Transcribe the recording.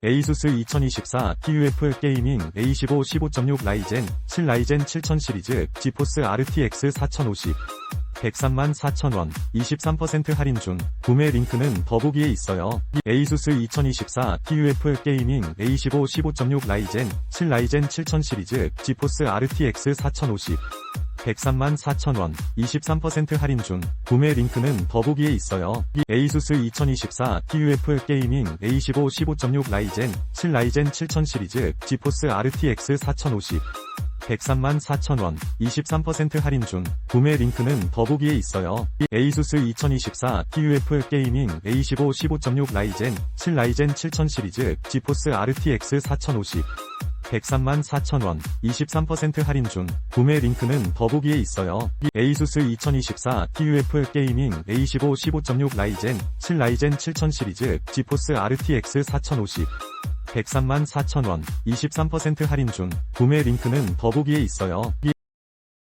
에이수스 2024 TUF 게이밍 A15 15.6 라이젠 7 라이젠 7000 시리즈 지포스 RTX 4050 103만 4천원 23% 할인 중 구매 링크는 더보기에 있어요. 에이수스 2024 TUF 게이밍 A15 15.6 라이젠 7 라이젠 7000 시리즈 지포스 RTX 4050 103만 4천원 23% 할인 중 구매 링크는 더보기에 있어요. 에이수스 2024 TUF 게이밍 A15 15.6 라이젠 7 라이젠 7000 시리즈 지포스 RTX 4050 103만 4천원 23% 할인 중 구매 링크는 더보기에 있어요. 에이수스 2024 TUF 게이밍 A15 15.6 라이젠 7 라이젠 7000 시리즈 지포스 RTX 4050 103만 4천원 23% 할인 중 구매 링크는 더보기에 있어요. 에이수스 2024 TUF 게이밍 A15 15.6 라이젠 7 라이젠 7000 시리즈 지포스 RTX 4050 103만 4천원 23% 할인 중 구매 링크는 더보기에 있어요.